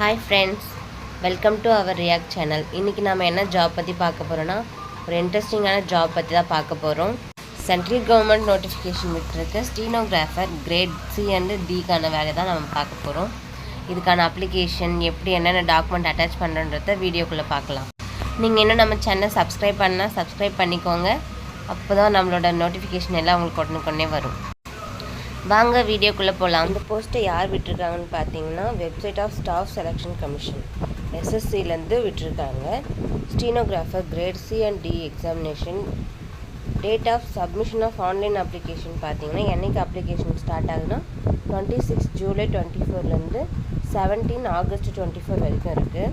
Hi friends welcome to our react channel இன்றைக்கி நம்ம என்ன ஜாப் பற்றி பார்க்க போகிறோன்னா ஒரு இன்ட்ரெஸ்டிங்கான ஜாப் பற்றி தான் பார்க்க போகிறோம் சென்ட்ரல் கவர்மெண்ட் நோட்டிஃபிகேஷன் விட்டுருக்க. ஸ்டீனோகிராஃபர் கிரேட் சி அண்டு டிக்கான வேலை தான் நம்ம பார்க்க போகிறோம் இதுக்கான அப்ளிகேஷன் எப்படி என்னென்ன டாக்குமெண்ட் அட்டாச் பண்ணுறன்றத வீடியோக்குள்ளே பார்க்கலாம். நீங்கள் இன்னும் நம்ம சேனல் சப்ஸ்கிரைப் பண்ணால் சப்ஸ்கிரைப் பண்ணிக்கோங்க. அப்போ தான் நம்மளோட நோட்டிஃபிகேஷன் எல்லாம் உங்களுக்கு உடனுக்குடனே வரும். வாங்க வீடியோக்குள்ளே போகலாம் அந்த போஸ்ட்டை யார் விட்டுருக்காங்கன்னு பார்த்தீங்கன்னா website of staff selection commission எஸ்எஸ்சிலேருந்து விட்டுருக்காங்க. Stenographer grade C and D examination date of submission of online application பார்த்தீங்கன்னா என்னைக்கு அப்ளிகேஷன் ஸ்டார்ட் ஆகுதுன்னா டுவெண்ட்டி சிக்ஸ் ஜூலை டுவெண்ட்டி ஃபோர்லேருந்து செவன்டீன் ஆகஸ்ட் டுவெண்ட்டி ஃபோர் வரைக்கும் இருக்குது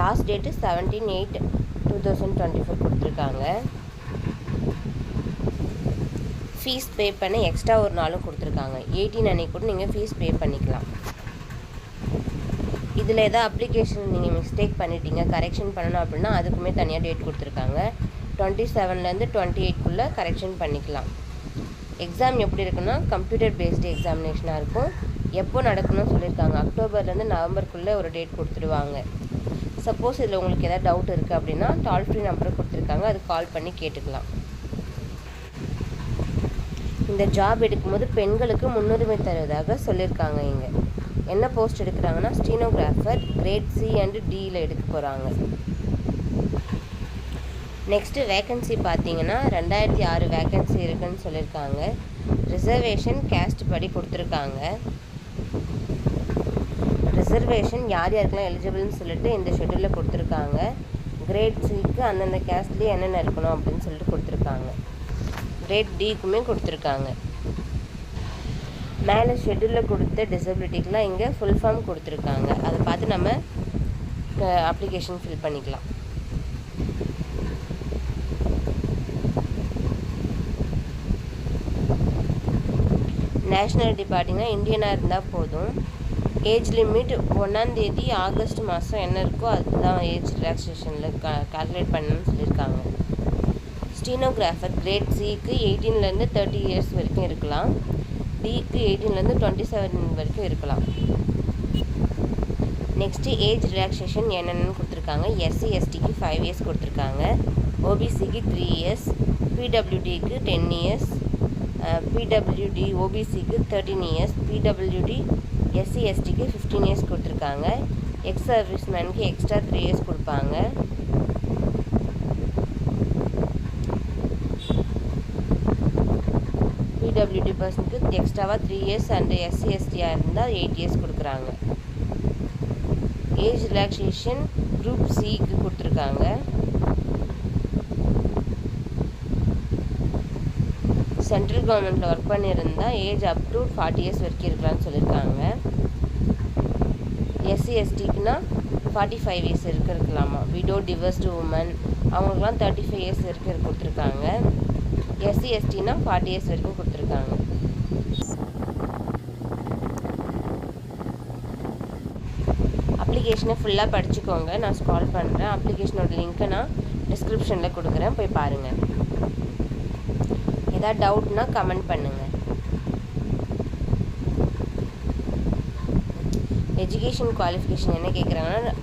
last date seventeen eight two thousand twenty four கொடுத்துருக்காங்க. Fees pay பண்ண extra ஒரு நாளும் கொடுத்துருக்காங்க. எயிட்டீன் அன்னைக்கு கூட நீங்கள் ஃபீஸ் பே பண்ணிக்கலாம். இதில் எதாவது அப்ளிகேஷன் நீங்கள் மிஸ்டேக் பண்ணிட்டீங்க கரெக்ஷன் பண்ணணும் அப்படின்னா அதுக்குமே தனியாக டேட் கொடுத்துருக்காங்க. டுவெண்ட்டி செவன்லேருந்து டுவெண்ட்டி எயிட்குள்ளே கரெக்ஷன் பண்ணிக்கலாம். எக்ஸாம் எப்படி இருக்குன்னா கம்ப்யூட்டர் பேஸ்டு எக்ஸாமினேஷனாக இருக்கும். எப்போ நடக்கணும்னு சொல்லியிருக்காங்க. அக்டோபர்லேருந்து நவம்பருக்குள்ளே ஒரு டேட் கொடுத்துருவாங்க சப்போஸ் இதில் உங்களுக்கு எதாவது டவுட் இருக்குது அப்படின்னா டால் ஃப்ரீ நம்பர் கொடுத்துருக்காங்க. அது கால் பண்ணி கேட்டுக்கலாம். இந்த ஜாப் எடுக்கும்போது பெண்களுக்கு முன்னுரிமை தருவதாக சொல்லியிருக்காங்க இங்கே. என்ன போஸ்ட் எடுக்கிறாங்கன்னா ஸ்டீனோகிராஃபர் கிரேட் சி அண்டு டியில் எடுக்க போகிறாங்க நெக்ஸ்ட்டு வேக்கன்சி பார்த்தீங்கன்னா ரெண்டாயிரத்தி ஆறு வேக்கன்சி இருக்குன்னு சொல்லியிருக்காங்க. ரிசர்வேஷன் கேஸ்ட் படி கொடுத்துருக்காங்க. ரிசர்வேஷன் யார் யாருக்கெல்லாம் எலிஜிபிள்னு சொல்லிட்டு இந்த ஷெட்யூலில் கொடுத்துருக்காங்க. கிரேட் சிக்கு அந்தந்த கேஸ்ட்லேயே என்னென்ன இருக்கணும் அப்படின்னு சொல்லிட்டு கொடுத்துருக்காங்க. கிரேட் டிக்குமே கொடுத்துருக்காங்க. மேலே ஷெட்யூலில் கொடுத்த டிசபிலிட்டிக்கெலாம் இங்கே ஃபுல் ஃபார்ம் கொடுத்துருக்காங்க. அதை பார்த்து நம்ம அப்ளிகேஷன் ஃபில் பண்ணிக்கலாம். நேஷ்னாலிட்டி பார்த்தீங்கன்னா இந்தியனாக இருந்தால் போதும். ஏஜ் லிமிட் ஒன்றாந்தேதி ஆகஸ்ட் மாதம் என்ன இருக்கோ அதுதான் ஏஜ் ரிலாக்ஸேஷனில் கா கால்குலேட் பண்ணணும்னு சொல்லியிருக்காங்க. ஸ்டீனோகிராஃபர் கிரேட் சிக்கு எயிட்டீன்லேருந்து தேர்ட்டி இயர்ஸ் வரைக்கும் இருக்கலாம். டிக்கு எயிட்டீன்லேருந்து டுவெண்ட்டி செவன் வரைக்கும் இருக்கலாம். நெக்ஸ்ட்டு ஏஜ் ரிலாக்ஸேஷன் என்னென்னு கொடுத்துருக்காங்க. எஸ்சி எஸ்டிக்கு ஃபைவ் இயர்ஸ் கொடுத்துருக்காங்க. ஓபிசிக்கு த்ரீ இயர்ஸ் பிடபிள்யூடிக்கு டென் இயர்ஸ் பிடபிள்யூடி ஓபிசிக்கு தேர்ட்டின் இயர்ஸ் பிடபிள்யூடி எஸ்சி எஸ்டிக்கு ஃபிஃப்டீன் இயர்ஸ் கொடுத்துருக்காங்க. எக்ஸ் சர்வீஸ் மேனுக்கு எக்ஸ்ட்ரா த்ரீ இயர்ஸ் கொடுப்பாங்க. பிடபிள்யூடி பர்சனுக்கு எக்ஸ்ட்ராவாக த்ரீ இயர்ஸ் அண்டு எஸ்சி எஸ்டியாக இருந்தால் எயிட் இயர்ஸ் கொடுக்குறாங்க. ஏஜ் ரிலாக்ஸேஷன் குரூப் சிக்கு கொடுத்துருக்காங்க. சென்ட்ரல் கவர்மெண்ட்டில் ஒர்க் பண்ணியிருந்தால் age up to forty years வரைக்கும் இருக்கலாம்னு சொல்லியிருக்காங்க. எஸ்சி எஸ்டிக்குனா ஃபார்ட்டி ஃபைவ் இயர்ஸ் இருக்க இருக்கலாமா விடோ டிவர்ஸ்டு உமன் அவங்களுக்குலாம் தேர்ட்டி ஃபைவ் இயர்ஸ் வரைக்கும் கொடுத்துருக்காங்க. எஸ்சி எஸ்டினா ஃபார்ட்டி இயர்ஸ் வரைக்கும் கொடுத்துருக்காங்க. அப்ளிகேஷனை ஃபுல்லாக படிச்சுக்கோங்க. நான் ஸ்கால் பண்ணுறேன் அப்ளிகேஷனோட லிங்க்கை நான் டிஸ்கிரிப்ஷனில் கொடுக்குறேன். போய் பாருங்கள் ஏதாவது டவுட்னா கமெண்ட் பண்ணுங்கள் எஜுகேஷன் குவாலிஃபிகேஷன் என்ன கேட்குறாங்கன்னா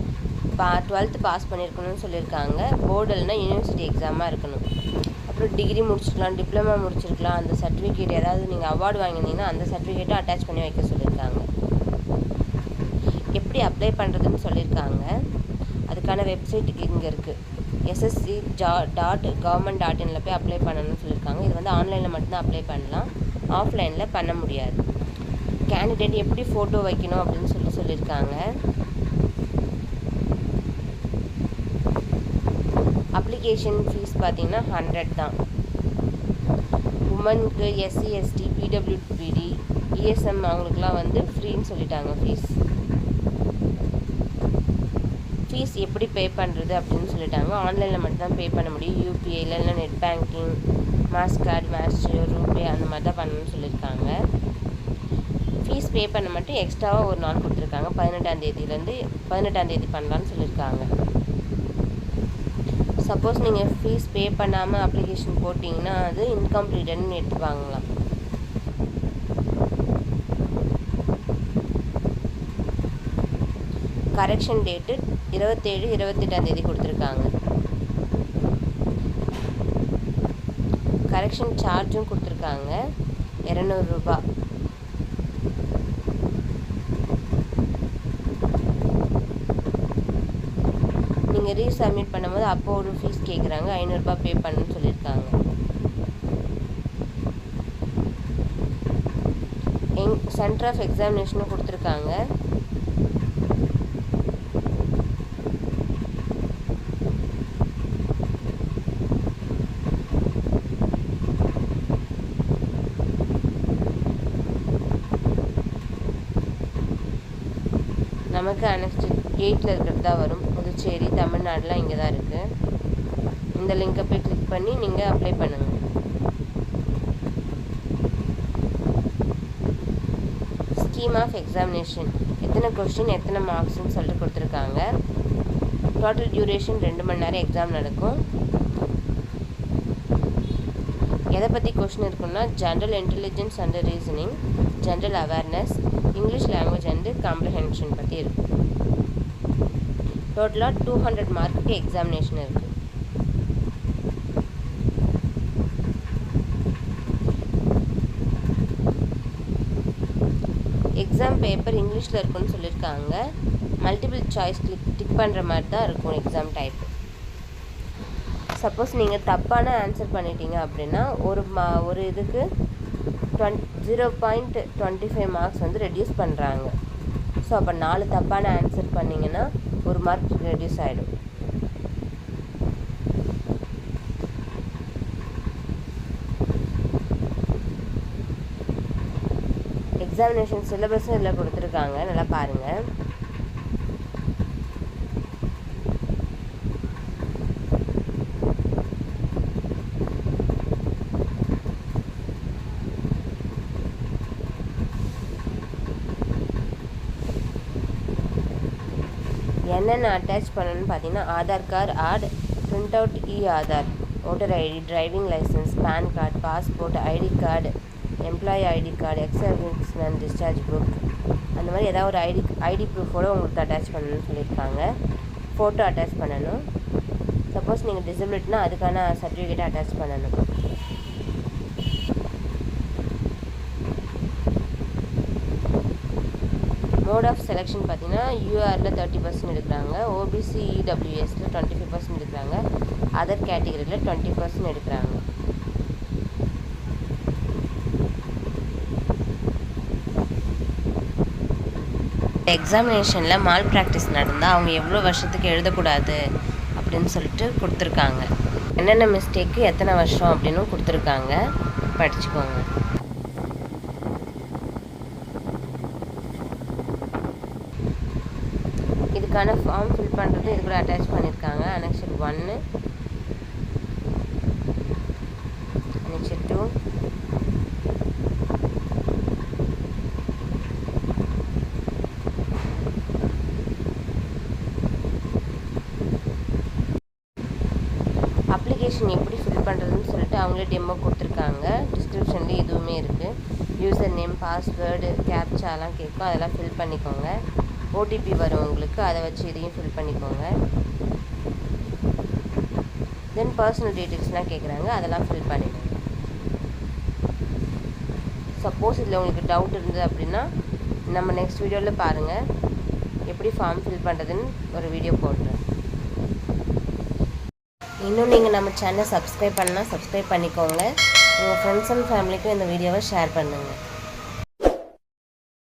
பா டுவெல்த்து பாஸ் பண்ணியிருக்கணும்னு சொல்லியிருக்காங்க. போர்டல்னால் யூனிவர்சிட்டி எக்ஸாமாக இருக்கணும். அப்புறம் டிகிரி முடிச்சிருக்கலாம் டிப்ளமா முடிச்சிருக்கலாம் அந்த சர்டிஃபிகேட் ஏதாவது நீங்கள் அவார்டு வாங்கியிருந்தீங்கன்னா அந்த சர்டிஃபிகேட்டை அட்டாச் பண்ணி வைக்க சொல்லியிருக்காங்க. எப்படி அப்ளை பண்ணுறதுன்னு சொல்லியிருக்காங்க. அதுக்கான வெப்சைட்டுக்கு இங்கே இருக்குது எஸ்எஸ்சி ஜா டாட் கவர்மெண்ட் டாட் இனில் போய் அப்ளை பண்ணணும்னு சொல்லியிருக்காங்க. இது வந்து ஆன்லைனில் மட்டும்தான் அப்ளை பண்ணலாம். ஆஃப்லைனில் பண்ண முடியாது. கேண்டிடேட் எப்படி ஃபோட்டோ வைக்கணும் அப்படின்னு சொல்லி சொல்லியிருக்காங்க. அப்ளிகேஷன் ஃபீஸ் பார்த்தீங்கன்னா ஹண்ட்ரட் தான். உமனுக்கு எஸ்சி எஸ்டி பிடபிள்யூபிடி இஎஸ்எம் அவங்களுக்குலாம் வந்து ஃப்ரீன்னு சொல்லிட்டாங்க ஃபீஸ் ஃபீஸ் எப்படி பே பண்ணுறது அப்படின்னு சொல்லிட்டாங்க. ஆன்லைனில் மட்டும்தான் பே பண்ண முடியும். யூபிஐ இல்லைன்னா நெட் பேங்கிங் மாஸ் கார்டு மாஸ்டர் ரூபே அந்த மாதிரி தான் பண்ணணும்னு சொல்லியிருக்காங்க. ஃபீஸ் பே பண்ண மட்டும் எக்ஸ்ட்ராவாக ஒரு நாள் கொடுத்துருக்காங்க. பதினெட்டாம் தேதியிலேருந்து பதினெட்டாம் தேதி பண்ணலான்னு சொல்லியிருக்காங்க. சப்போஸ் நீங்கள் ஃபீஸ் பே பண்ணாமல் அப்ளிகேஷன் போட்டிங்கன்னா அது இன்கம்ப்ளீட்டட்னு எடுத்துப்பாங்களாம். கரெக்ஷன் டேட்டு இருபத்தேழு இருபத்தெட்டாம் தேதி கொடுத்துருக்காங்க. கரெக்ஷன் சார்ஜும் கொடுத்துருக்காங்க. இரநூறுபா நீங்கள் ரீசப்மிட் பண்ணும்போது அப்போ ஒரு ஃபீஸ் கேட்குறாங்க ஐநூறுரூபா பே பண்ணுன்னு சொல்லியிருக்காங்க. எங் சென்டர் ஆஃப் எக்ஸாமினேஷனும் கொடுத்துருக்காங்க. நமக்கு அனெக்ஸ்ட் எயிட்டில் இருக்கிறது தான் வரும். புதுச்சேரி தமிழ்நாடுலாம் இங்கே தான் இருக்குது இந்த லிங்கை போய் கிளிக் பண்ணி நீங்கள் அப்ளை பண்ணுங்கள் ஸ்கீம் ஆஃப் எக்ஸாமினேஷன் எத்தனை கொஸ்டின் எத்தனை மார்க்ஸ்னு சொல்லிட்டு கொடுத்துருக்காங்க. டோட்டல் டியூரேஷன் ரெண்டு மணி நேரம் எக்ஸாம் நடக்கும். எதை பற்றி கொஷின் இருக்குன்னா general intelligence and reasoning general awareness English language and comprehension பற்றி இருக்கும் டோட்டலாக டூ ஹண்ட்ரட் மார்க்குக்கு எக்ஸாமினேஷன் இருக்குது எக்ஸாம் பேப்பர் இங்கிலீஷில் இருக்குன்னு சொல்லியிருக்காங்க மல்டிபிள் சாய்ஸ் கிளிக் டிக் பண்ணுற மாதிரி தான் இருக்கும் எக்ஸாம் டைப் சப்போஸ் நீங்கள் தப்பான ஆன்சர் பண்ணிட்டீங்க அப்படின்னா ஒரு மா ஒரு இதுக்கு twenty zero point twenty five marks வந்து ரெடியூஸ் பண்ணுறாங்க ஸோ அப்போ நாலு தப்பான ஆன்சர் பண்ணிங்கன்னா ஒரு மார்க் ரெடியூஸ் ஆகிடும் எக்ஸாமினேஷன் சிலபஸும் இதில் கொடுத்துருக்காங்க. நல்லா பாருங்கள் என்னென்ன அட்டாச் பண்ணணும்னு பார்த்தீங்கன்னா Aadhaar card add print out E Aadhaar voter ID driving licence PAN card passport ID card employee ID card ex serviceman discharge book அந்த மாதிரி ஏதாவது ஒரு ஐடி ஐடி ப்ரூஃபோடு உங்களுக்கு அட்டாச் பண்ணணும்னு சொல்லியிருக்காங்க. ஃபோட்டோ அட்டாச் பண்ணணும். சப்போஸ் நீங்கள் டிசபிலிட்டினா அதுக்கான சர்டிஃபிகேட்டை அட்டாச் பண்ணணும். மோட் ஆஃப் செலெக்ஷன் பார்த்தீங்கன்னா யூஆரில் தேர்ட்டி பர்சன்ட் எடுக்கிறாங்க. ஓபிசி இடபிள்யூஎஸில் டுவெண்ட்டி ஃபைவ் பர்சன்ட் எடுக்கிறாங்க. அதர் கேட்டகரியில் டுவெண்ட்டி பர்சன்ட் எடுக்கிறாங்க. எக்ஸாமினேஷனில் மால் ப்ராக்டிஸ் நடந்தால் அவங்க எவ்வளோ வருஷத்துக்கு எழுதக்கூடாது அப்படின்னு சொல்லிட்டு கொடுத்துருக்காங்க. என்னென்ன மிஸ்டேக்கு எத்தனை வருஷம் அப்படின்னு கொடுத்துருக்காங்க. படிச்சுக்கோங்க. இதுக்கான ஃபார்ம் ஃபில் பண்ணுறது இது கூட அட்டாச் பண்ணியிருக்காங்க. அனெக்ஷன் ஒன்று அனெக்ஷன் டூ அப்ளிகேஷன் எப்படி ஃபில் பண்ணுறதுன்னு சொல்லிட்டு அவங்களே டெமோ கொடுத்துருக்காங்க. டிஸ்கிரிப்ஷன்லேயே எதுவுமே இருக்குது யூசர் நேம் பாஸ்வேர்டு கேப்சாலாம் கேட்கும். அதெல்லாம் ஃபில் பண்ணிக்கோங்க. ஓடிபி வரும் உங்களுக்கு அதை வச்சு இதையும் ஃபில் பண்ணிக்கோங்க. தென் பர்சனல் டீட்டெயில்ஸ்லாம் கேட்குறாங்க அதெல்லாம் ஃபில் பண்ணிடுங்க. சப்போஸ் இதில் உங்களுக்கு டவுட் இருந்தது அப்படின்னா நம்ம நெக்ஸ்ட் வீடியோவில் பாருங்கள் எப்படி ஃபார்ம் ஃபில் பண்ணுறதுன்னு ஒரு வீடியோ போடுறேன். இன்னும் நீங்கள் நம்ம சேனலை சப்ஸ்கிரைப் பண்ணால் சப்ஸ்கிரைப் பண்ணிக்கோங்க. உங்கள் ஃப்ரெண்ட்ஸ் அண்ட் ஃபேமிலிக்கும் இந்த வீடியோவை ஷேர் பண்ணுங்கள்